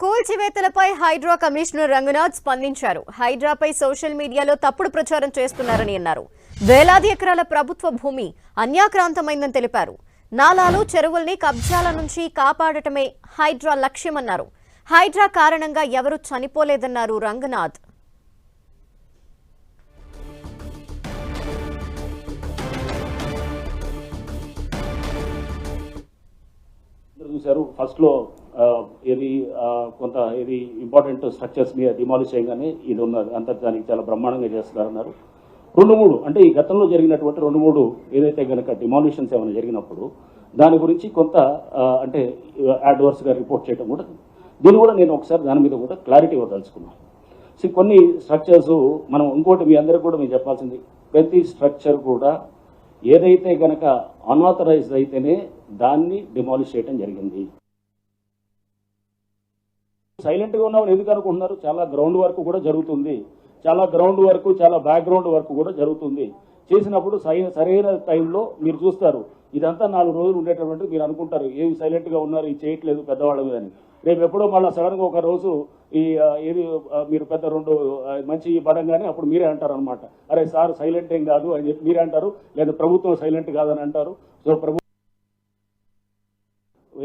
కూల్చివేతలపై Hydraa commissioner Ranganath స్పందించారు. హైడ్రాపై social మీడియాలో తప్పుడు ప్రచారం చేస్తున్నారని అన్నారు. వేలాది ఎకరాల ప్రభుత్వ భూమి అన్యాక్రాంతమైందని తెలిపారు. నాలాలు చెరువుల్ని కబ్జాల నుంచి కాపాడటమే హైడ్రా లక్ష్యమన్నారు. హైడ్రా కారణంగా ఎవరూ చనిపోలేదన్నారు రంగనాథ్. చూశారు. ఫస్ట్లో ఇది కొంత ఇది ఇంపార్టెంట్ స్ట్రక్చర్స్ని డిమాలిష్ చేయగానే ఇది ఉన్నది అంతర్జానికి చాలా బ్రహ్మాండంగా చేస్తున్నారన్నారు. రెండు మూడు అంటే ఈ గతంలో జరిగినటువంటి రెండు మూడు ఏదైతే కనుక డిమాలిషన్స్ ఏమైనా జరిగినప్పుడు దాని గురించి కొంత అంటే యాడ్వర్స్గా రిపోర్ట్ చేయడం కూడా దీన్ని కూడా నేను ఒకసారి దాని మీద కూడా క్లారిటీ ఇవ్వదలుచుకున్నాను. సో కొన్ని స్ట్రక్చర్స్ మనం ఇంకోటి మీ అందరికీ కూడా మేము చెప్పాల్సింది ప్రతి స్ట్రక్చర్ కూడా ఏదైతే కనుక అన్ఆథరైజ్డ్ అయితేనే దాన్ని డిమాలిష్ చేయడం జరిగింది. సైలెంట్గా ఉన్నామని ఎందుకు అనుకుంటున్నారు? చాలా గ్రౌండ్ వర్క్ కూడా జరుగుతుంది. చాలా గ్రౌండ్ వర్క్ చాలా బ్యాక్గ్రౌండ్ వర్క్ కూడా జరుగుతుంది. చేసినప్పుడు సై- సరైన టైంలో మీరు చూస్తారు. ఇదంతా నాలుగు రోజులు ఉండేటటువంటి మీరు అనుకుంటారు. ఏవి సైలెంట్గా ఉన్నారు ఇది చేయట్లేదు పెద్దవాళ్ళ మీద అని. రేపు ఎప్పుడో మళ్ళీ సడన్గా ఒక రోజు ఈ ఏది మీరు పెద్ద రెండు మంచి పడంగానే అప్పుడు మీరే అంటారు అనమాట అరే సార్ సైలెంట్ ఏం కాదు అని చెప్పి మీరే అంటారు. లేదా ప్రభుత్వం సైలెంట్ కాదని అంటారు. సో ప్రభు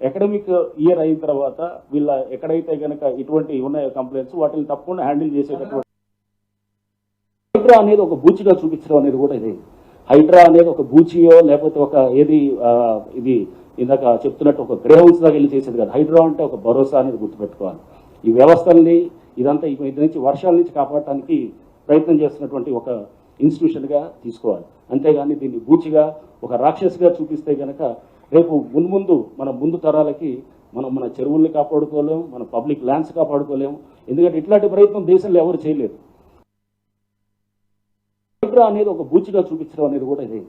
అకాడమిక్ ఇయర్ అయిన తర్వాత వీళ్ళ ఎక్కడైతే గనక ఇటువంటి ఉన్నాయో కంప్లైంట్స్ వాటిని తప్పకుండా హ్యాండిల్ చేసేటటువంటి హైడ్రా అనేది ఒక బూచిగా చూపించడం అనేది కూడా ఇది. హైడ్రా అనేది ఒక బూచియో లేకపోతే ఒక ఏది ఇది ఇందాక చెప్తున్నట్టు ఒక గ్రేహౌన్స్ దాకా వెళ్ళి చేసేది కాదు. హైడ్రా అంటే ఒక భరోసా అనేది గుర్తుపెట్టుకోవాలి. ఈ వ్యవస్థల్ని ఇదంతా ఇక ఇది నుంచి వర్షాల నుంచి కాపాడటానికి ప్రయత్నం చేస్తున్నటువంటి ఒక ఇన్స్టిట్యూషన్గా తీసుకోవాలి. అంతేగాని దీన్ని బూచిగా ఒక రాక్షసుగా చూపిస్తే కనుక రేపు మున్ముందు మన ముందు తరాలకి మనం మన చెరువుల్ని కాపాడుకోలేము మన పబ్లిక్ ల్యాండ్స్ కాపాడుకోలేము ఎందుకంటే ఇట్లాంటి ప్రయత్నం దేశంలో ఎవరు చేయలేదు. హైడ్రా అనేది ఒక బూచిగా చూపించడం అనేది కూడా ఇది.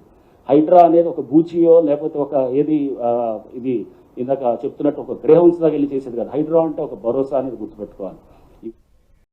హైడ్రా అనేది ఒక బూచియో లేకపోతే ఒక ఏది ఇది ఇందాక చెప్తున్నట్టు ఒక గ్రేహౌన్స్ దాకా వెళ్ళి చేసేది కాదు. హైడ్రా అంటే ఒక భరోసా అనేది గుర్తుపెట్టుకోవాలి.